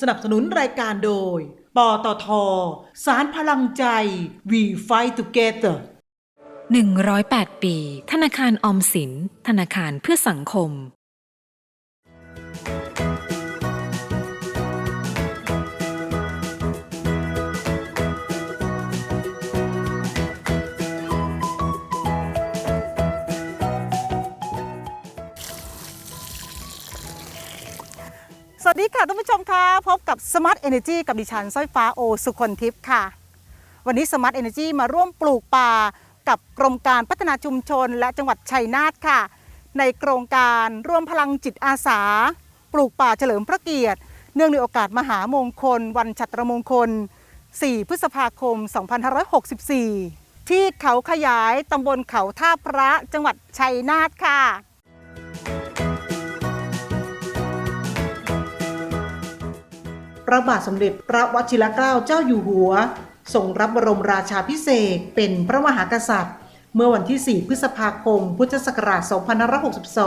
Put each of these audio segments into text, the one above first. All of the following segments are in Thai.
สนับสนุนรายการโดย ปตท สารพลังใจ We Fight Together 108 ปี ธนาคารออมสิน ธนาคารเพื่อสังคม วัสดีค่ะท่านผู้ชมคะพบกับ Smart Energy กับดิฉันสร้อยฟ้าโอสุคนทิพย์ค่ะ วันนี้ Smart Energy มาร่วมปลูกป่ากับกรมการพัฒนาชุมชน และจังหวัดชัยนาทค่ะ ในโครงการร่วมพลังจิตอาสา ปลูกป่าเฉลิมพระเกียรติ เนื่องในโอกาสมหามงคล วันฉัตรมงคล 4 พฤษภาคม 2564 ที่เขาขยายตำบลเขาท่าพระจังหวัดชัยนาทค่ะ พระบาทสมเด็จพระวชิรเกล้าเจ้าอยู่หัวทรงรับบรมราชาพิเศษเป็นพระมหากษัตริย์ เมื่อวันที่ 4 พฤษภาคม พุทธศักราช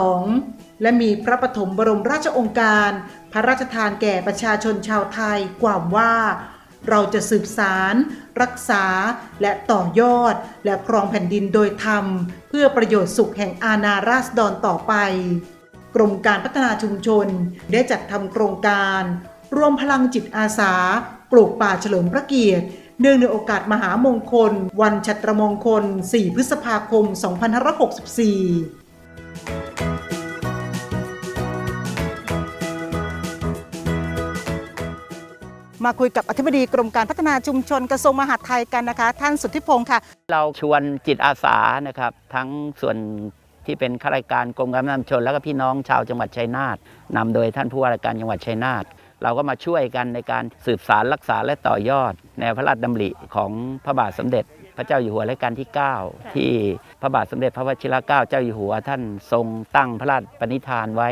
2562 และมีพระปฐมบรมราชองค์การ พระราชทานแก่ประชาชนชาวไทยกล่าวว่าเราจะสืบสาร รักษาและต่อยอด และครองแผ่นดินโดยธรรม เพื่อประโยชน์สุขแห่งอาณาราษฎรต่อไป กรมการพัฒนาชุมชนได้จัดทำโครงการ รวมพลังจิตอาสา ปลูกป่าเฉลิมพระเกียรติ เนื่องในโอกาสมหามงคล วันชัตรมงคล 4 พฤษภาคม 2564มาคุยกับอธิบดีกรมการพัฒนาชุมชนกระทรวงมหาดไทยกันนะคะ ท่านสุทธิพงศ์ค่ะ เราชวนจิตอาสานะครับ ทั้งส่วนที่เป็นข้าราชการกรมการพัฒนาชุมชน แล้วก็พี่น้องชาวจังหวัดชัยนาทนำโดยท่านผู้ว่าราชการจังหวัดชัยนาท เราก็มาช่วยกันในการสืบสารรักษาและต่อยอด แนวพระราชดำริของพระบาทสมเด็จ พระเจ้าอยู่หัวรัชกาลที่ 9 ที่พระบาทสมเด็จพระวชิรเกล้าเจ้าอยู่หัวท่านทรงตั้งพระราชปณิธานไว้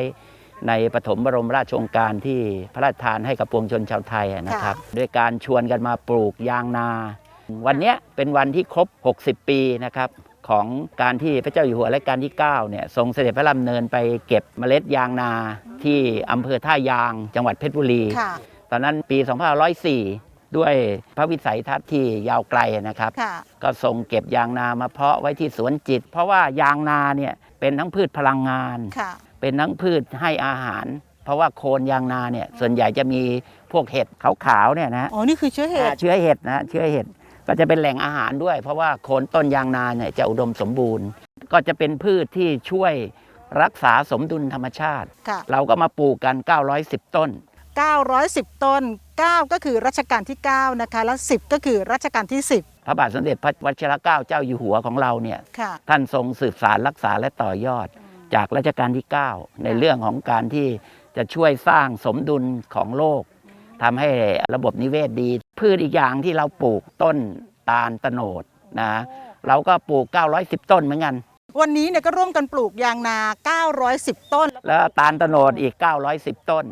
ในปฐมบรมราชโองการที่พระราชทานให้กับปวงชนชาวไทยนะครับ ด้วยการชวนกันมาปลูกยางนา วันเนี้ยเป็นวันที่ครบ 60 ปีนะครับ ของการที่พระเจ้าอยู่หัวรัชกาลที่9เนี่ยทรงเสด็จพระดำเนินไปเก็บเมล็ดยางนาที่อำเภอท่ายางจังหวัดเพชรบุรีค่ะตอนนั้นปี 2504 ด้วยพระวิสัยทัศน์ที่ยาวไกลนะครับค่ะก็ส่งเก็บยางนามาเพาะไว้ที่สวนจิต เพราะว่ายางนาเนี่ยเป็นทั้งพืชพลังงานค่ะเป็นทั้งพืชให้อาหาร เพราะว่าโคนยางนาเนี่ยส่วนใหญ่จะมีพวกเห็ดขาวๆเนี่ยนะอ๋อนี่คือเชื้อเห็ดอ่าเชื้อเห็ดนะเชื้อเห็ด ก็จะเป็นแหล่งอาหารด้วย เพราะว่าโคนต้นยางนาเนี่ยจะอุดมสมบูรณ์ ก็จะเป็นพืชที่ช่วยรักษาสมดุลธรรมชาติ ค่ะ เราก็มาปลูกกัน 910 ต้น 910 ต้น 9 ก็คือรัชกาลที่ 9 นะคะ แล้ว10 ก็คือรัชกาลที่ พระบาทสมเด็จพระวชิรเกล้าเจ้าอยู่หัวของเราเนี่ย 10 ค่ะ ท่านทรงสืบสารรักษาและต่อยอด จากรัชกาลที่ 9 ในเรื่องของการที่จะช่วยสร้างสมดุลของโลก ทำให้ระบบนิเวศดี พืชอีกอย่างที่เราปลูกต้นตาลตะโนดนะเราก็ปลูก 910 ต้นเหมือนกัน วันนี้เนี่ยก็ร่วมกันปลูกยางนา 910 ต้น แล้วตาลตะโนดอีก 910 ต้น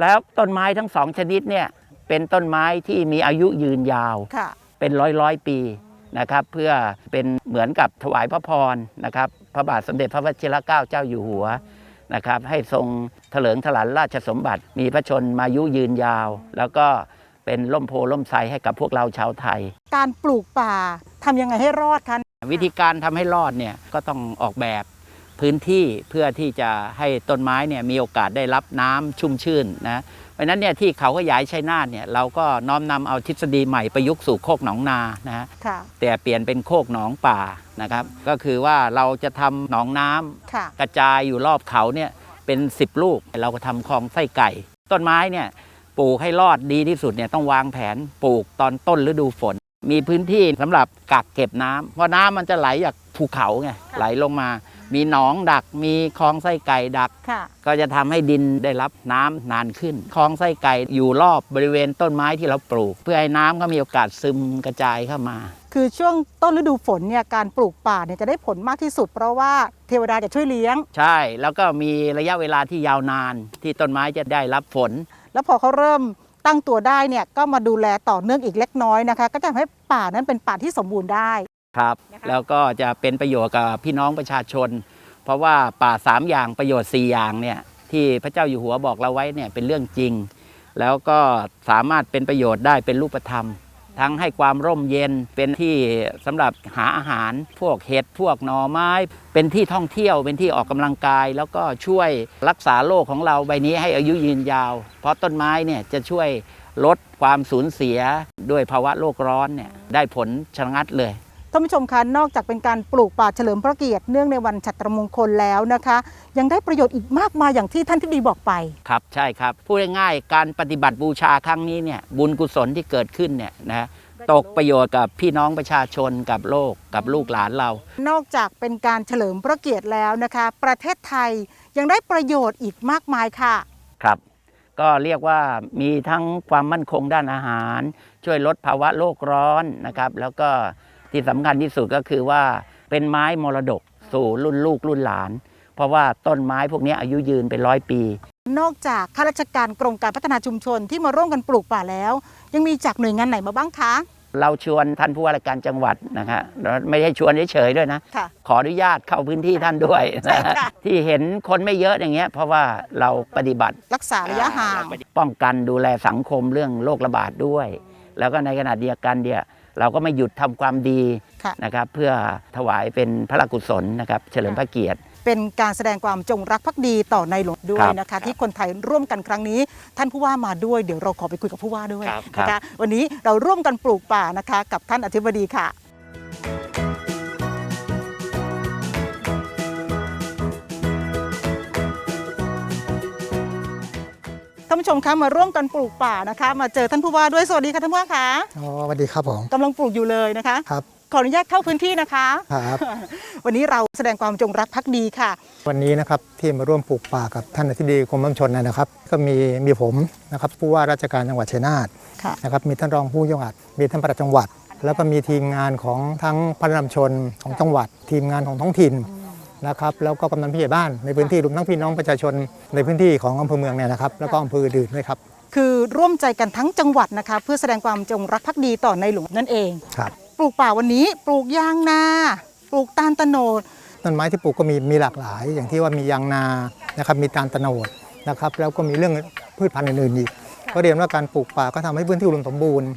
แล้วต้นไม้ทั้งสองชนิดเนี่ยเป็นต้นไม้ที่มีอายุยืนยาวค่ะเป็นร้อยร้อยๆปีนะครับ เพื่อเป็นเหมือนกับถวายพระพรนะครับ พระบาทสมเด็จพระวชิรเกล้าเจ้าอยู่หัว นะครับให้ทรงเถลิงถลันราชสมบัติ มีพระชนมายุยืนยาว แล้วก็เป็นล่มโพล่มไทรให้กับพวกเราชาวไทย การปลูกป่าทำยังไงให้รอดคะวิธีการทำให้รอดเนี่ยก็ต้องออกแบบพื้นที่เพื่อที่จะให้ต้นไม้เนี่ยมีโอกาสได้รับน้ำชุ่มชื่นนะ เพราะฉะนั้นเนี่ยที่เขาขยายชัยนาทเนี่ยเราก็น้อมนำเอาทฤษฎีใหม่ประยุกต์สู่โคกหนองนานะฮะค่ะแต่เปลี่ยนเป็นโคกหนองป่านะครับก็คือว่าเราจะทำหนองน้ำค่ะกระจายอยู่รอบเขาเนี่ยเป็น 10 ลูก เราก็ทำคลองไส้ไก่ ต้นไม้เนี่ยปลูกให้รอดดีที่สุดเนี่ยต้องวางแผนปลูกตอนต้นฤดูฝน มีพื้นที่สำหรับกักเก็บน้ำเพราะน้ำมันจะไหลจาก ภูเขาไงไหลลงมา มีหนองดักมีคลองไส้ไก่ดัก ค่ะ ก็จะทำให้ดินได้รับน้ำนานขึ้น คลองไส้ไก่อยู่รอบบริเวณต้นไม้ที่เราปลูก เพื่อให้น้ำก็มีโอกาสซึมกระจายเข้ามา คือช่วงต้นฤดูฝนเนี่ยการปลูกป่าเนี่ยจะได้ผลมากที่สุด เพราะว่าเทวดาจะช่วยเลี้ยง ใช่แล้วก็มีระยะเวลาที่ยาวนาน ที่ต้นไม้จะได้รับฝน แล้วพอเขาเริ่มตั้งตัวได้เนี่ยก็มาดูแลต่อเนื่องอีกเล็กน้อยนะคะ ก็จะทำให้ป่านั้นเป็นป่าที่สมบูรณ์ได้ ครับนะคะแล้วก็จะเป็นประโยชน์กับพี่น้องประชาชน เพราะว่าป่า 3 อย่างประโยชน์ 4 อย่างเนี่ยที่พระเจ้าอยู่หัวบอกเราไว้เนี่ยเป็นเรื่องจริง แล้วก็สามารถเป็นประโยชน์ได้เป็นรูปธรรม ทั้งให้ความร่มเย็นเป็นที่สำหรับหาอาหารพวกเห็ดพวกหน่อไม้ เป็นที่ท่องเที่ยวเป็นที่ออกกำลังกาย แล้วก็ช่วยรักษาโลกของเราใบนี้ให้อายุยืนยาว เพราะต้นไม้เนี่ยจะช่วยลดความสูญเสียด้วยภาวะโลกร้อนเนี่ยได้ผลชะงัดเลย ท่านผู้ชมคะนอกจากเป็นการปลูกป่าเฉลิมพระเกียรติเนื่องในวันฉัตรมงคลแล้วนะคะ ยังได้ประโยชน์อีกมากมายอย่างที่ท่านที่ดีบอกไป ครับใช่ครับพูดง่ายๆการปฏิบัติบูชาครั้งนี้เนี่ยบุญกุศลที่เกิดขึ้นเนี่ยนะตกประโยชน์กับพี่น้องประชาชนกับโลกกับลูกหลานเรา นอกจากเป็นการเฉลิมพระเกียรติแล้วนะคะ ประเทศไทยยังได้ประโยชน์อีกมากมายค่ะครับ ก็เรียกว่ามีทั้งความมั่นคงด้านอาหาร ช่วยลดภาวะโลกร้อนนะครับ แล้วก็ ที่สำคัญที่สุดก็คือว่าเป็นไม้มรดกสู่รุ่นลูกรุ่นหลาน เพราะว่าต้นไม้พวกนี้อายุยืนเป็นร้อยปี นอกจากข้าราชการกรมการพัฒนาชุมชนที่มาร่วมกันปลูกป่าแล้ว ยังมีจากหน่วยงานไหนมาบ้างคะ เราชวนท่านผู้ว่าราชการจังหวัดนะฮะแล้วไม่ได้ชวนเฉยๆด้วยนะ ค่ะ ขออนุญาตเข้าพื้นที่ท่านด้วยใช่ค่ะ ที่เห็นคนไม่เยอะอย่างเงี้ยเพราะว่าเราปฏิบัติ รักษาระยะห่าง ป้องกันดูแลสังคมเรื่องโรคระบาดด้วย แล้วก็ในขณะเดียวกันเนี่ย เราก็ไม่หยุดทำความดีค่ะนะครับเพื่อถวายเป็นพระราชกุศลนะครับเฉลิมพระเกียรติเป็นการแสดงความจงรักภักดีต่อในหลวงด้วคยรับนะคะ ที่คนไทยร่วมกันครั้งนี้ ท่านผู้ว่ามาด้วยเดี๋ยวเราขอไปคุยกับผู้ว่าด้วยครับนะครัคะบวันนี้เราร่วมกันปลูกป่านะคะ กับท่านอธิบดีค่ะานผู้ชมคะมาร่วมกันปลูกป่านะคะ มาเจอท่านผู้ว่าด้วยสวัสดีค่ะท่านผู้ว่าคะอ๋อสวัสดีครับผมกำลังปลูกอยู่เลยนะคะครับขออนุญาตเข้าพื้นที่นะคะครับวันนี้เราแสดงความจงรักภักดีค่ะ วันนี้นะครับที่มาร่วมปลูกป่ากับท่านอธิบดีกรมบัญชนนะครับ ก็มีมีผมนะครับผู้ว่าราชการจังหวัดชัยนาทค่ะนะครับมีท่านรองผู้จังหวัดมีท่านปลัดจังหวัด แล้วก็มีทีมงานของทั้งพัฒนำชนของจังหวัด ทีมงานของท้องถิ่น นะครับแล้วก็กำนันผู้ใหญ่บ้านในพื้นที่รวมทั้งพี่น้องประชาชนในพื้นที่ของอำเภอเมืองเนี่ยนะครับแล้วก็อำเภออื่นๆด้วยครับ คือร่วมใจกันทั้งจังหวัดนะคะเพื่อแสดงความจงรักภักดีต่อในหลวงนั่นเอง ครับปลูกป่าวันนี้ปลูกยางนา ปลูกตาลตะโนดต้นไม้ที่ปลูกก็มีมีหลากหลาย อย่างที่ว่ามียางนานะครับมีตาลตะโนดนะครับแล้วก็มีเรื่องพืชพันธุ์อื่นๆอีกก็เรียนว่าการปลูกป่าก็ทำให้พื้นที่อุดมสมบูรณ์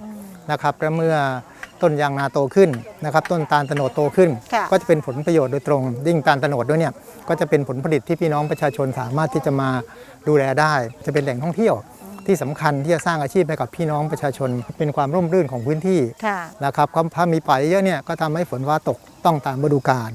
นะครับและเมื่อ ต้นยางนาโตขึ้นนะครับต้นตาลตะโนดโตขึ้นค่ะก็จะเป็นผลประโยชน์โดยตรงยิ่งตาลตะโนดด้วยเนี่ยก็จะเป็นผลผลิตที่พี่น้องประชาชนสามารถที่จะมาดูแลได้ จะเป็นแหล่งท่องเที่ยวที่สำคัญที่จะสร้างอาชีพให้กับพี่น้องประชาชน เป็นความร่มรื่นของพื้นที่ค่ะนะครับความถ้ามีป่าเยอะเนี่ยก็ทำให้ฝนฟ้าตกต้องตามฤดูกาล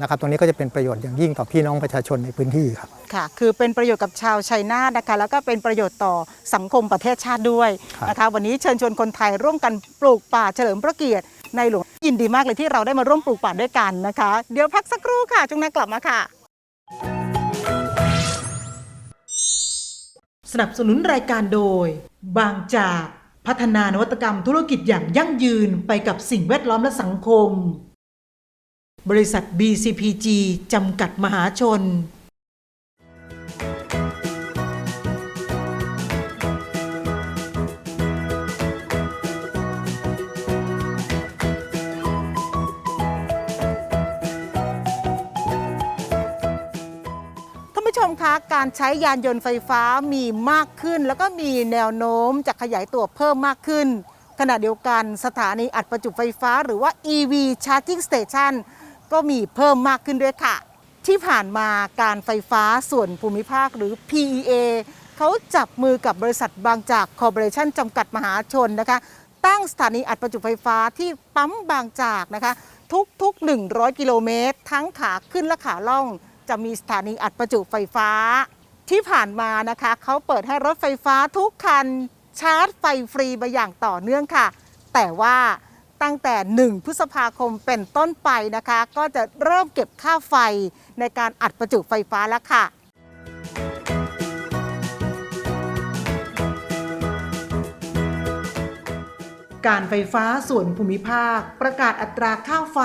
นะครับตรงนี้ก็จะเป็นประโยชน์อย่างยิ่งต่อพี่น้องประชาชนในพื้นที่ครับค่ะ คือเป็นประโยชน์กับชาวชัยนาทนะคะ แล้วก็เป็นประโยชน์ต่อสังคมประเทศชาติด้วยครับนะคะ วันนี้เชิญชวนคนไทยร่วมกันปลูกป่าเฉลิมพระเกียรติในหลวงยินดีมากเลยที่เราได้มาร่วมปลูกป่าด้วยกันนะคะ เดี๋ยวพักสักครู่ค่ะจุงนากลับมาค่ะ สนับสนุนรายการโดย บางจากพัฒนานวัตกรรมธุรกิจอย่างยั่งยืนไปกับสิ่งแวดล้อมและสังคม บริษัท BCPG จำกัดมหาชน ท่านผู้ชมคะ การใช้ยานยนต์ไฟฟ้ามีมากขึ้น แล้วก็มีแนวโน้มจะขยายตัวเพิ่มมากขึ้น ขณะเดียวกันสถานีอัดประจุไฟฟ้าหรือว่า EV Charging Station ก็มีเพิ่มมากขึ้นด้วยค่ะ ที่ผ่านมาการไฟฟ้าส่วนภูมิภาคหรือ PEA เขาจับมือกับบริษัทบางจากคอร์ปอเรชั่นจำกัดมหาชนนะคะ ตั้งสถานีอัดประจุไฟฟ้าที่ปั๊มบางจากนะคะทุกๆ 100 กิโลเมตร ทั้งขาขึ้นและขาล่อง จะมีสถานีอัดประจุไฟฟ้า ที่ผ่านมานะคะเขาเปิดให้รถไฟฟ้าทุกคันชาร์จไฟฟรีมาอย่างต่อเนื่องค่ะ แต่ว่า ตั้งแต่ 1 พฤษภาคมเป็นต้นไปนะคะ ก็จะเริ่มเก็บค่าไฟในการอัดประจุไฟฟ้าแล้วค่ะการไฟฟ้าส่วนภูมิภาค ประกาศอัตราค่าไฟ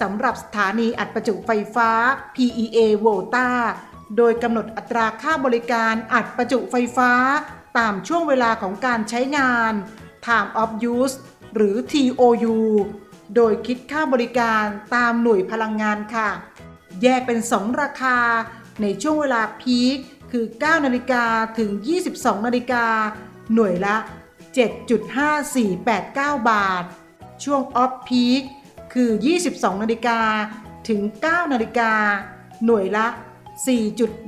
สำหรับสถานีอัดประจุไฟฟ้า PEA Volta โดยกำหนดอัตราค่าบริการอัดประจุไฟฟ้า ตามช่วงเวลาของการใช้งาน Time of Use หรือ TOU โดยคิดค่าบริการตามหน่วยพลังงานค่ะ แยกเป็น 2 ราคา ในช่วงเวลาพีคคือ 9 นาฬิกาถึง 22 นาฬิกา หน่วยละ 7.5489 บาท ช่วงออฟพีคคือ 22 นาฬิกาถึง 9 นาฬิกา หน่วยละ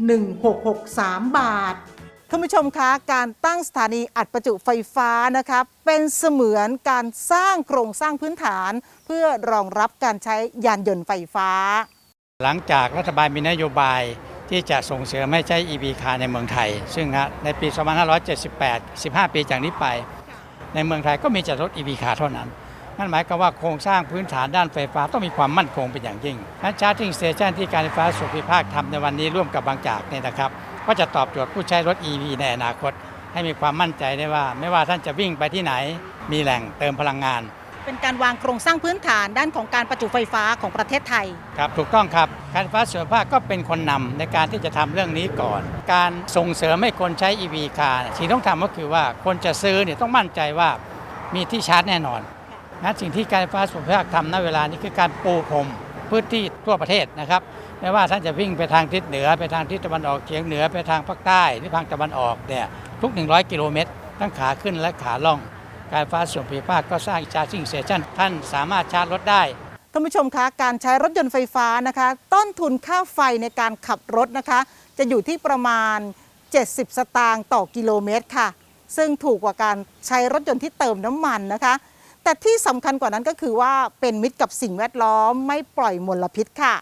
4.1663 บาท ท่านผู้ชมคะการตั้งสถานีอัดประจุไฟฟ้านะคะเป็นเสมือนการสร้างโครงสร้างพื้นฐาน เพื่อรองรับการใช้ยานยนต์ไฟฟ้า หลังจากรัฐบาลมีนโยบายที่จะส่งเสริมให้ใช้ EV คาร์ในเมืองไทย ซึ่งฮะในปี 2578 15 ปีจากนี้ไป ในเมืองไทยก็มีแต่รถ EV คาร์เท่านั้น นั่นหมายความว่าโครงสร้างพื้นฐานด้านไฟฟ้าต้องมีความมั่นคงเป็นอย่างยิ่งนั้นชาร์จิงสเตชันที่การไฟฟ้าส่วนภูมิภาคทำในวันนี้ร่วมกับบางจากเนี่ยนะครับ ก็จะตอบโจทย์ผู้ใช้รถ EV ในอนาคต ให้มีความมั่นใจได้ว่า ไม่ว่าท่านจะวิ่งไปที่ไหน มีแหล่งเติมพลังงาน เป็นการวางโครงสร้างพื้นฐานด้านของการประจุไฟฟ้าของประเทศไทย ครับ ถูกต้องครับ การไฟฟ้าส่วนภาคก็เป็นคนนำในการที่จะทำเรื่องนี้ก่อน การส่งเสริมให้คนใช้ EV คาร์เนี่ยสิ่งที่ต้องทำก็คือว่าคนจะซื้อเนี่ยต้องมั่นใจว่ามีที่ชาร์จแน่นอนนะสิ่งที่การไฟฟ้าส่วนภาคทำณเวลานี้คือการปูพรม พื้นที่ทั่วประเทศนะครับไม่ว่าท่านจะวิ่งไปทางทิศเหนือไปทางทิศตะวันออกเฉียงเหนือไปทางภาคใต้หรือทางตะวันออกเนี่ยทุก 100 กิโลเมตรทั้งขาขึ้นและขาล่อง การไฟฟ้าส่วนภูมิภาคก็สร้างชาร์จิ่งสเตชันท่านสามารถชาร์จรถได้ท่านผู้ชมคะการใช้รถยนต์ไฟฟ้านะคะ ต้นทุนค่าไฟในการขับรถนะคะ จะอยู่ที่ประมาณ 70 สตางค์ต่อกิโลเมตรค่ะ ซึ่งถูกกว่าการใช้รถยนต์ที่เติมน้ำมันนะคะ แต่ที่สำคัญกว่านั้นก็คือว่าเป็นมิตรกับสิ่งแวดล้อมไม่ปล่อยมลพิษค่ะ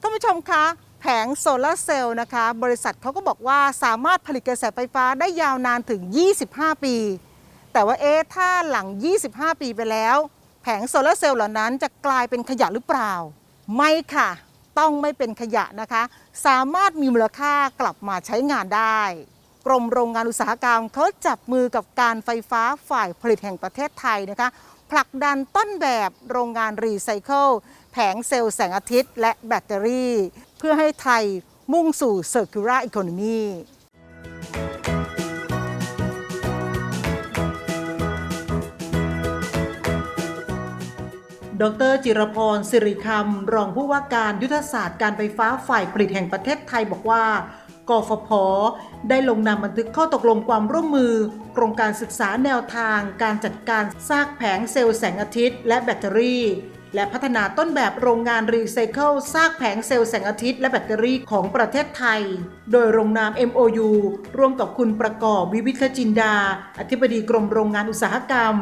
ท่านผู้ชมคะแผงโซลาร์เซลล์นะคะ บริษัทเขาก็บอกว่าสามารถผลิตกระแสไฟฟ้าได้ยาวนานถึง 25 ปี แต่ว่าเอ๊ะถ้าหลัง 25 ปีไปแล้ว แผงโซลาร์เซลล์เหล่านั้นจะกลายเป็นขยะหรือเปล่า ไม่ค่ะ ต้องไม่เป็นขยะนะคะ สามารถมีมูลค่ากลับมาใช้งานได้ กรมโรงงานอุตสาหกรรมเขาจับมือกับการไฟฟ้าฝ่ายผลิตแห่งประเทศไทยนะคะผลักดันต้นแบบโรงงานรีไซเคิลแผงเซลล์แสงอาทิตย์ และแบตเตอรี่ เพื่อให้ไทยมุ่งสู่ Circular Economy ดรจิรพรสิริคำรองผู้ว่าการยุทธศาสตร์การไฟฟ้าฝ่ายผลิตแห่งประเทศไทยบอกว่า กฟผ ได้ลงนามบันทึกข้อตกลงความร่วมมือ โครงการศึกษาแนวทาง การจัดการซากแผงเซลล์แสงอาทิตย์ และแบตเตอรี่ และพัฒนาต้นแบบโรงงานรีไซเคิลซากแผงเซลล์แสงอาทิตย์และแบตเตอรี่ของประเทศไทย โดยโรงนาม MOU ร่วมกับคุณประกอบวิวิทจินดา อธิบดีกรมโรงงานอุตสาหกรรม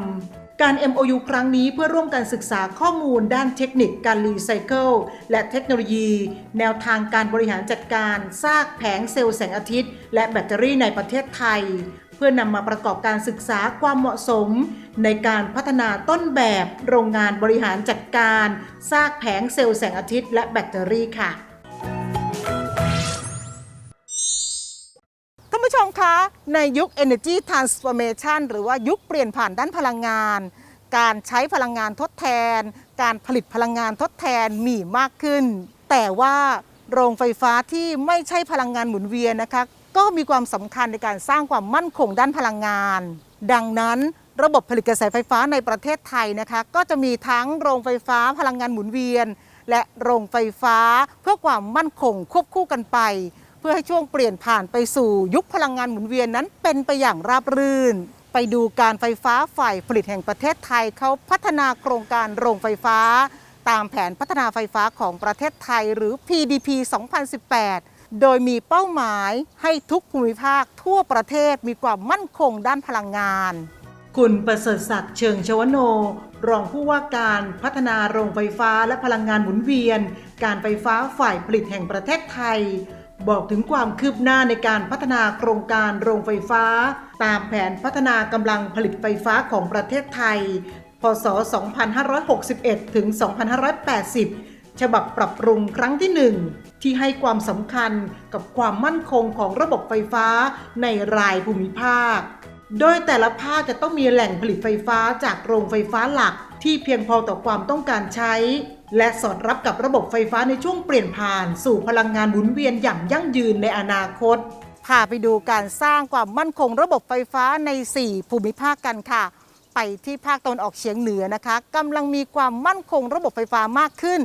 การ MOU ครั้งนี้เพื่อร่วมกันศึกษาข้อมูลด้านเทคนิคการรีไซเคิลและเทคโนโลยี แนวทางการบริหารจัดการซากแผงเซลล์แสงอาทิตย์ และแบตเตอรี่ในประเทศไทย เพื่อนำมาประกอบการศึกษาความเหมาะสม ในการพัฒนาต้นแบบโรงงานบริหารจัดการซากแผงเซลล์แสงอาทิตย์ และแบตเตอรี่ค่ะ ผู้ชมคะ ในยุค Energy Transformation หรือว่ายุคเปลี่ยนผ่านด้านพลังงาน การใช้พลังงานทดแทน การผลิตพลังงานทดแทนมีมากขึ้น แต่ว่าโรงไฟฟ้าที่ไม่ใช่พลังงานหมุนเวียนนะคะ ก็มีความสำคัญในการสร้างความมั่นคงด้านพลังงาน ดังนั้นระบบผลิตกระแสไฟฟ้าในประเทศไทยนะคะ ก็จะมีทั้งโรงไฟฟ้าพลังงานหมุนเวียน และโรงไฟฟ้าเพื่อความมั่นคงควบคู่กันไป เพื่อให้ช่วงเปลี่ยนผ่านไปสู่ยุคพลังงานหมุนเวียนนั้นเป็นไปอย่างราบรื่น ไปดูการไฟฟ้าฝ่ายผลิตแห่งประเทศไทยเขาพัฒนาโครงการโรงไฟฟ้า ตามแผนพัฒนาไฟฟ้าของประเทศไทยหรือ PDP 2018โดยมีเป้าหมายให้ทุกภูมิภาคทั่วประเทศมีความมั่นคงด้านพลังงาน คุณประเสริฐศักดิ์เชิงชวโน รองผู้ว่าการพัฒนาโรงไฟฟ้าและพลังงานหมุนเวียน การไฟฟ้าฝ่ายผลิตแห่งประเทศไทย บอกถึงความคืบหน้าในการพัฒนาโครงการโรงไฟฟ้า ตามแผนพัฒนากำลังผลิตไฟฟ้าของประเทศไทย พศ 2561 ถึง 2580 ฉบับปรับปรุงครั้งที่ 1 ที่ให้ความสำคัญกับความมั่นคงของระบบไฟฟ้าในรายภูมิภาค โดยแต่ละภาคจะต้องมีแหล่งผลิตไฟฟ้าจากโรงไฟฟ้าหลักที่เพียงพอต่อความต้องการใช้ และสอดรับกับระบบไฟฟ้าในช่วงเปลี่ยนผ่าน สู่พลังงานหมุนเวียนอย่างยั่งยืนในอนาคต พาไปดูการสร้างความมั่นคงระบบไฟฟ้าใน 4 ภูมิภาคกันค่ะ ไปที่ภาคตะวันออกเฉียงเหนือนะคะกำลังมีความมั่นคงระบบไฟฟ้ามากขึ้น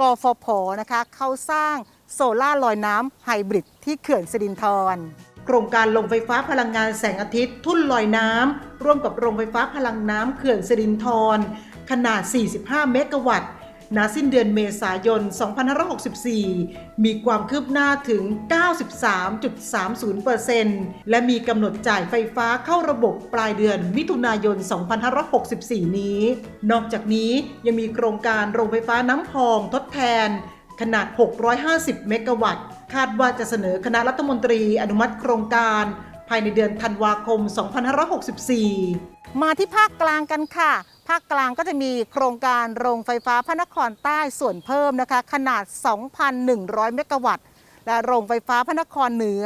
กฟผนะคะเขาสร้างโซล่าร์ลอยน้ำไฮบริดที่เขื่อนสิรินธรโครงการลงไฟฟ้าพลังงานแสงอาทิตย์ ทุ่นลอยน้ำร่วมกับโรงไฟฟ้าพลังน้ำเขื่อนสิรินธรขนาด 45 เมกะวัตต์ ณสิ้นเดือนเมษายน 2564 มีความคืบหน้าถึง 93.30%และมีกำหนดจ่ายไฟฟ้าเข้าระบบปลายเดือนมิถุนายน 2564 นี้ นอกจากนี้ยังมีโครงการโรงไฟฟ้าน้ำพองทดแทน ขนาด 650 เมกะวัตต์ คาดว่าจะเสนอคณะรัฐมนตรีอนุมัติโครงการายในเดือนธันวาคม 2564 มาที่ภาคกลางกันค่ะ ภาคกลางก็จะมีโครงการโรงไฟฟ้าพระนครใต้ส่วนเพิ่มนะคะ ขนาด 2,100 เมกะวัตต์ และโรงไฟฟ้าพระนครเหนือ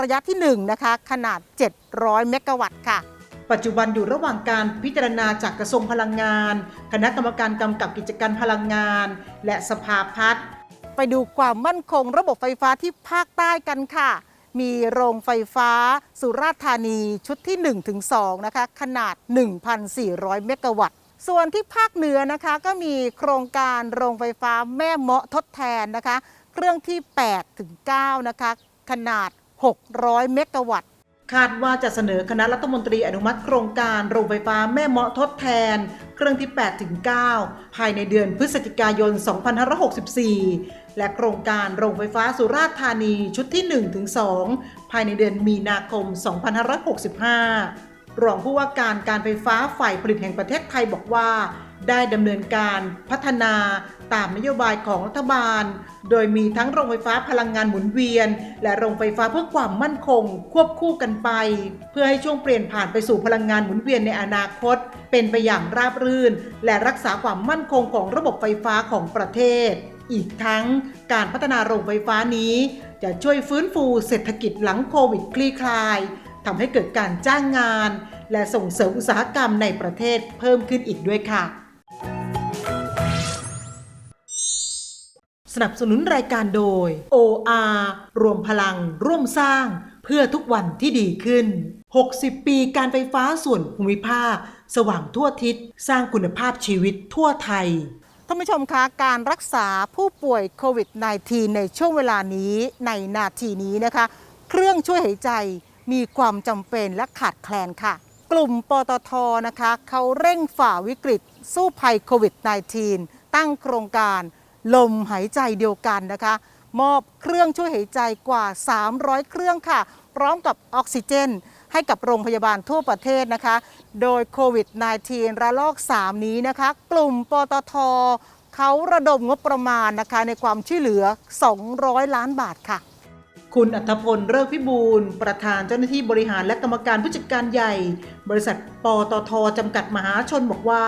ระยะที่1นะคะขนาด 700 เมกะวัตต์ค่ะปัจจุบันอยู่ระหว่างการพิจารณาจากกระทรวงพลังงาน คณะกรรมการกำกับกิจการพลังงาน และสภาพัฒน์ไปดูความมั่นคงระบบไฟฟ้าที่ภาคใต้กันค่ะ มีโรงไฟฟ้าสุราษฎร์ธานีชุดที่ 1-2 นะคะ ขนาด 1,400 เมกะวัตต์ส่วนที่ภาคเหนือนะคะก็มีโครงการโรงไฟฟ้าแม่เมาะทดแทนนะคะ เครื่องที่8-9นะคะ ขนาด 600 เมกะวัตต์คาดว่าจะเสนอคณะรัฐมนตรีอนุมัติโครงการโรงไฟฟ้าแม่เมาะทดแทน เครื่องที่ 8 ถึง 9 ภายในเดือนพฤศจิกายน 2564 และโครงการโรงไฟฟ้าสุราษฎร์ธานีชุดที่1ถึง2ภายในเดือนมีนาคม 2565 รองผู้ว่าการการไฟฟ้าฝ่ายผลิตแห่งประเทศไทยบอกว่า ได้ดำเนินการพัฒนาตามนโยบายของรัฐบาล โดยมีทั้งโรงไฟฟ้าพลังงานหมุนเวียน และโรงไฟฟ้าเพื่อความมั่นคง ควบคู่กันไป เพื่อให้ช่วงเปลี่ยนผ่านไปสู่พลังงานหมุนเวียนในอนาคต เป็นไปอย่างราบรื่น และรักษาความมั่นคงของระบบไฟฟ้าของประเทศ อีกทั้งการพัฒนาโรงไฟฟ้านี้ จะช่วยฟื้นฟูเศรษฐกิจหลังโควิดคลี่คลายทำให้เกิดการจ้างงาน และส่งเสริมอุตสาหกรรมในประเทศเพิ่มขึ้นอีกด้วยค่ะ สนับสนุนรายการโดย OR รวมพลังร่วมสร้าง เพื่อทุกวันที่ดีขึ้น 60 ปีการไฟฟ้าส่วนภูมิภาค สว่างทั่วทิศ สร้างคุณภาพชีวิตทั่วไทย ท่านผู้ชมคะการรักษาผู้ป่วยโควิด -19 ในช่วงเวลานี้ในนาทีนี้นะคะ เครื่องช่วยหายใจมีความจำเป็นและขาดแคลนค่ะ กลุ่มปตทนะคะเขาเร่งฝ่าวิกฤต สู้ภัยโควิด -19 ตั้งโครงการ ลมหายใจเดียวกันนะคะ มอบเครื่องช่วยหายใจกว่า 300 เครื่องค่ะ พร้อมกับออกซิเจน ให้กับโรงพยาบาลทั่วประเทศนะคะ โดยโควิด -19 ระลอก 3 นี้นะคะ กลุ่มปตทเขาระดมงบประมาณนะคะในความช่วยเหลือ 200 ล้านบาทค่ะ คุณอัธพลเลิกพิบูลประธานเจ้าหน้าที่บริหารและกรรมการผู้จัดการใหญ่ บริษัทปตทจำกัดมหาชนบอกว่า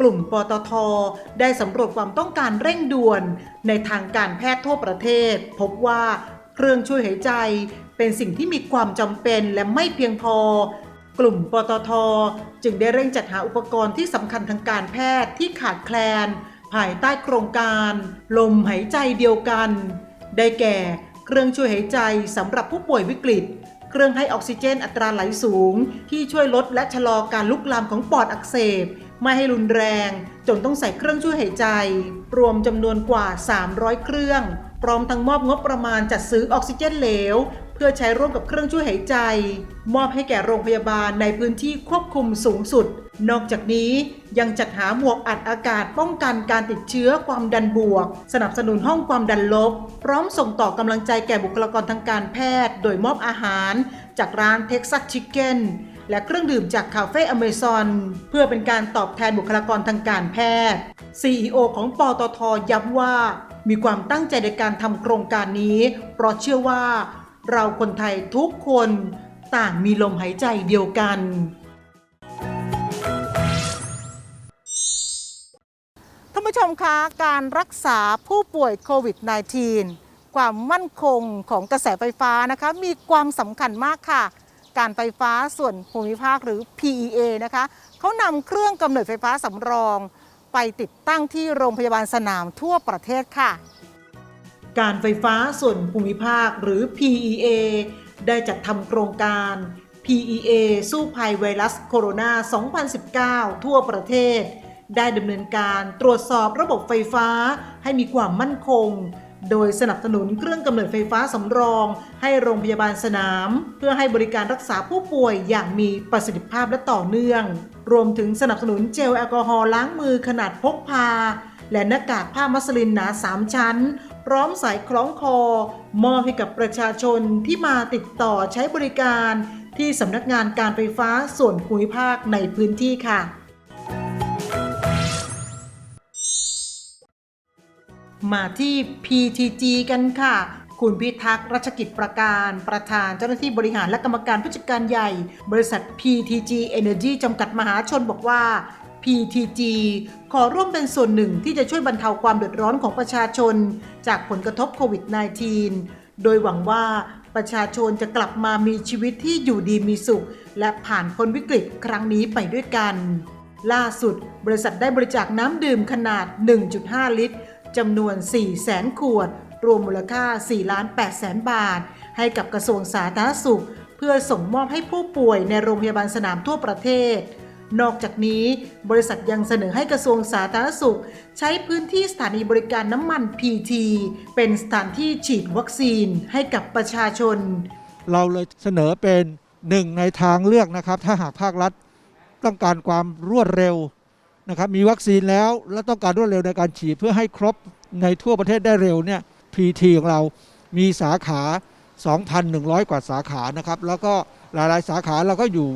กลุ่มปตท ได้สำรวจความต้องการเร่งด่วน ในทางการแพทย์ทั่วประเทศ พบว่า เครื่องช่วยหายใจ เป็นสิ่งที่มีความจำเป็นและไม่เพียงพอ กลุ่มปตท จึงได้เร่งจัดหาอุปกรณ์ที่สำคัญทางการแพทย์ที่ขาดแคลน ภายใต้โครงการ ลมหายใจเดียวกัน ได้แก่เครื่องช่วยหายใจสำหรับผู้ป่วยวิกฤต เครื่องให้ออกซิเจนอัตราไหลสูง ที่ช่วยลดและชะลอการลุกลามของปอดอักเสบไม่ให้รุนแรง จนต้องใส่เครื่องช่วยหายใจ รวมจำนวนกว่า 300 เครื่อง พร้อมทั้งมอบงบประมาณจัดซื้อออกซิเจนเหลว เพื่อใช้ร่วมกับเครื่องช่วยหายใจ มอบให้แก่โรงพยาบาลในพื้นที่ควบคุมสูงสุด นอกจากนี้ยังจัดหาหมวกอัดอากาศป้องกันการติดเชื้อความดันบวก สนับสนุนห้องความดันลบ พร้อมส่งต่อกำลังใจแก่บุคลากรทางการแพทย์ โดยมอบอาหาร จากร้าน Texas Chicken และเครื่องดื่มจากคาเฟ่อเมซอนเพื่อเป็นการตอบแทนบุคลากรทางการแพทย์ CEO ของปตทย้ำว่า มีความตั้งใจในการทำโครงการนี้ เพราะเชื่อว่า เราคนไทยทุกคนต่างมีลมหายใจเดียวกัน ท่านผู้ชมคะการรักษาผู้ป่วยโควิด -19 ความมั่นคงของกระแสไฟฟ้านะคะมีความสำคัญมากค่ะ การไฟฟ้าส่วนภูมิภาคหรือ PEA นะคะเขานำเครื่องกำเนิดไฟฟ้าสำรอง ไปติดตั้งที่โรงพยาบาลสนามทั่วประเทศค่ะ การไฟฟ้าส่วนภูมิภาคหรือ PEA ได้จัดทำโครงการ PEA สู้ภัยไวรัสโคโรนา 2019 ทั่วประเทศ ได้ดำเนินการตรวจสอบระบบไฟฟ้าให้มีความมั่นคง โดยสนับสนุนเครื่องกำเนิดไฟฟ้าสำรอง ให้โรงพยาบาลสนาม เพื่อให้บริการรักษาผู้ป่วยอย่างมีประสิทธิภาพและต่อเนื่อง รวมถึงสนับสนุนเจลแอลกอฮอล์ล้างมือขนาดพกพา และหน้ากากผ้ามัสลินหนา 3 ชั้น พร้อมสายคล้องคอ มอบให้กับประชาชนที่มาติดต่อใช้บริการ ที่สำนักงานการไฟฟ้าส่วนภูมิภาคในพื้นที่ค่ะ มาที่ PTG กันค่ะ คุณพิทักษ์รัชกิจประการประธานเจ้าหน้าที่บริหารและกรรมการผู้จัดการใหญ่ บริษัท PTG Energy จำกัดมหาชนบอกว่า PTG ขอร่วมเป็นส่วนหนึ่งที่จะช่วยบรรเทาความเดือดร้อนของประชาชน จากผลกระทบโควิด -19 โดยหวังว่าประชาชนจะกลับมามีชีวิตที่อยู่ดีมีสุข และผ่านพ้นวิกฤตครั้งนี้ไปด้วยกัน ล่าสุด บริษัทได้บริจาคน้ำดื่มขนาด 1.5 ลิตร จำนวน4แสนขวด รวมมูลค่า4ล้าน8แสนบาท ให้กับกระทรวงสาธารณสุข เพื่อส่งมอบให้ผู้ป่วยในโรงพยาบาลสนามทั่วประเทศ นอกจากนี้ บริษัทยังเสนอให้กระทรวงสาธารณสุข ใช้พื้นที่สถานีบริการน้ำมัน PT เป็นสถานที่ฉีดวัคซีนให้กับประชาชน เราเลยเสนอเป็นหนึ่งในทางเลือกนะครับ ถ้าหากภาครัฐต้องการความรวดเร็ว นะครับมีวัคซีนแล้วและต้องการรวดเร็วในการฉีดเพื่อให้ครบในทั่วประเทศได้เร็วเนี่ย PT ของเรามีสาขา 2,100 กว่าสาขานะครับ แล้วก็หลายๆ สาขาเราก็อยู่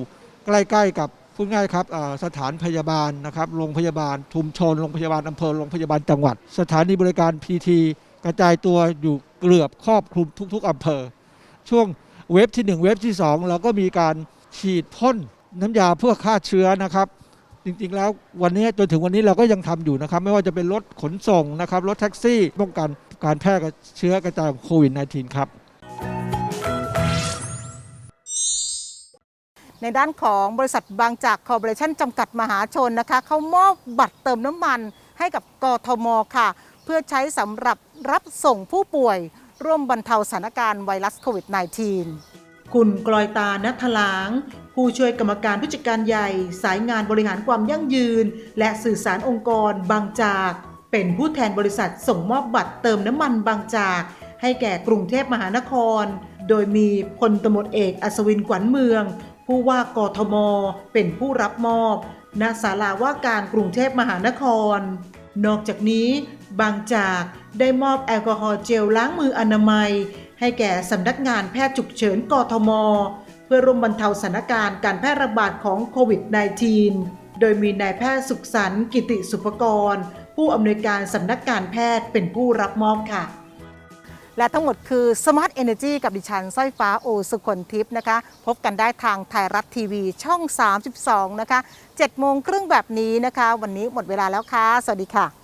ใกล้ๆกับพูดง่ายครับสถานพยาบาลนะครับโรงพยาบาลชุมชนโรงพยาบาลอำเภอโรงพยาบาลจังหวัด สถานีบริการ PT กระจายตัวอยู่เกือบครอบคลุมทุก ๆอำเภอ ช่วงเว็บที่ 1 เว็บที่ 2 เราก็มีการฉีดพ่นน้ำยาเพื่อฆ่าเชื้อนะครับ จริงๆแล้ววันนี้จนถึงวันนี้เราก็ยังทำอยู่นะครับ ไม่ว่าจะเป็นรถขนส่งนะครับ รถแท็กซี่ป้องกันการแพร่เชื้อกระจายของโควิด -19 ครับในด้านของบริษัทบางจากคอร์ปอเรชั่นจำกัดมหาชนนะคะเขามอบบัตรเติมน้ำมันให้กับกทมค่ะ เพื่อใช้สำหรับรับส่งผู้ป่วย ร่วมบรรเทาสถานการณ์ไวรัสโควิด -19 คุณกลอยตานัทลาง ผู้ช่วยกรรมการผู้จัดการใหญ่ สายงานบริหารความยั่งยืน และสื่อสารองค์กรบางจาก เป็นผู้แทนบริษัทส่งมอบบัตรเติมน้ำมันบางจาก ให้แก่กรุงเทพมหานคร โดยมีพลตำรวจเอกอัศวินขวัญเมือง ผู้ว่ากทม เป็นผู้รับมอบณศาลาว่าการกรุงเทพมหานคร นอกจากนี้ บางจากได้มอบแอลกอฮอล์เจลล้างมืออนามัย ให้แก่สำนักงานแพทย์ฉุกเฉินกทม พื่อร่วมบรรเทาสถานการณ์การแพร่ระบาดของโควิด -19 โดยมีนายแพทย์สุขสันต์กิติสุภกร ผู้อำนวยการสำนักการแพทย์เป็นผู้รับมอบค่ะ และทั้งหมดคือ Smart Energy กับดิฉันสร้อยฟ้าโอสุคนทิพย์นะคะ พบกันได้ทางไทยรัฐทีวีช่อง 32 นะคะ7โมงครึ่งแบบนี้นะคะ วันนี้หมดเวลาแล้วค่ะ สวัสดีค่ะ